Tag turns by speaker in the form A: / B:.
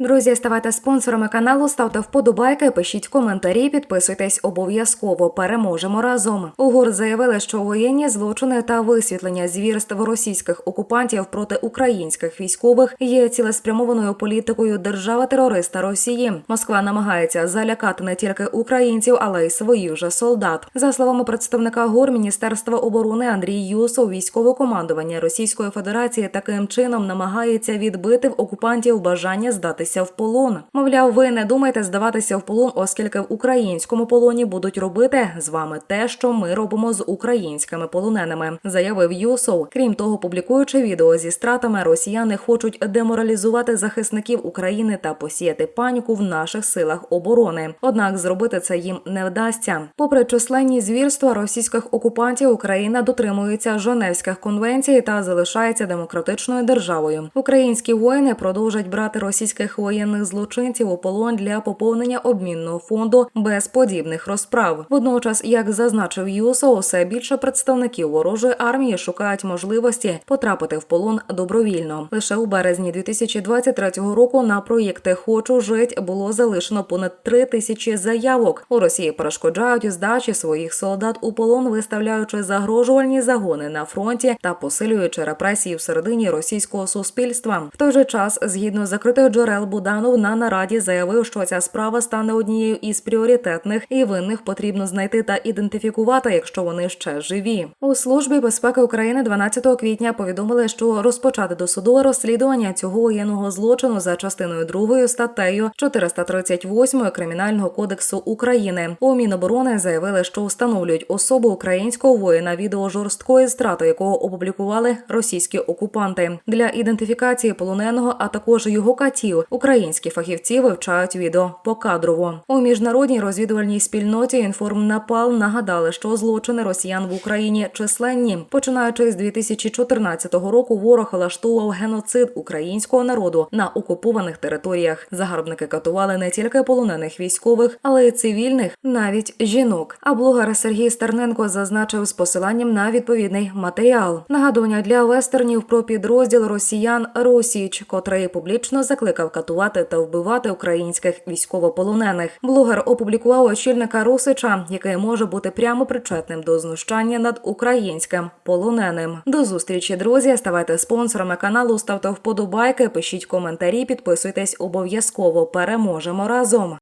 A: Друзі, ставайте спонсорами каналу, ставте вподобайки, пишіть коментарі, підписуйтесь обов'язково. Переможемо разом. УГУР заявили, що воєнні злочини та висвітлення звірств російських окупантів проти українських військових є цілеспрямованою політикою держави-терориста Росії. Москва намагається залякати не тільки українців, але й своїх же солдат. За словами представника ГУР Міністерства оборони Андрій Юсов, військове командування Російської Федерації таким чином намагається відбити в окупантів бажання здатися в полон. Мовляв, ви не думайте здаватися в полон, оскільки в українському полоні будуть робити з вами те, що ми робимо з українськими полоненими, заявив Юсов. Крім того, публікуючи відео зі стратами, росіяни хочуть деморалізувати захисників України та посіяти паніку в наших силах оборони. Однак зробити це їм не вдасться. Попри численні звірства російських окупантів, Україна дотримується Женевських конвенцій та залишається демократичною державою. Українські воїни продовжать брати російських воєнних злочинців у полон для поповнення обмінного фонду без подібних розправ. Водночас, як зазначив ЮСО, усе більше представників ворожої армії шукають можливості потрапити в полон добровільно. Лише у березні 2023 року на проєкти Хочу жить було залишено понад три тисячі заявок. У Росії перешкоджають здачі своїх солдат у полон, виставляючи загрожувальні загони на фронті та посилюючи репресії всередині російського суспільства. В той же час, згідно закритих джерел, Буданов на нараді заявив, що ця справа стане однією із пріоритетних і винних потрібно знайти та ідентифікувати, якщо вони ще живі. У службі безпеки України 12 квітня повідомили, що розпочати досудове розслідування цього воєнного злочину за частиною 2 статтею 438 кримінального кодексу України. У Міноборони заявили, що встановлюють особу українського воїна відео жорсткої страти, якого опублікували російські окупанти для ідентифікації полоненого, а також його катів. Українські фахівці вивчають відео покадрово. У міжнародній розвідувальній спільноті інформнапал нагадали, що злочини росіян в Україні численні. Починаючи з 2014 року, ворог влаштовував геноцид українського народу на окупованих територіях. Загарбники катували не тільки полонених військових, але й цивільних, навіть жінок. А блогер Сергій Стерненко зазначив з посиланням на відповідний матеріал. Нагадування для вестернів про підрозділ росіян Росіч, котрий публічно закликав катувати та вбивати українських військовополонених. Блогер опублікував очільника Русича, який може бути прямо причетним до знущання над українським полоненим. До зустрічі, друзі. Ставайте спонсорами каналу, ставте вподобайки, пишіть коментарі, підписуйтесь обов'язково. Переможемо разом.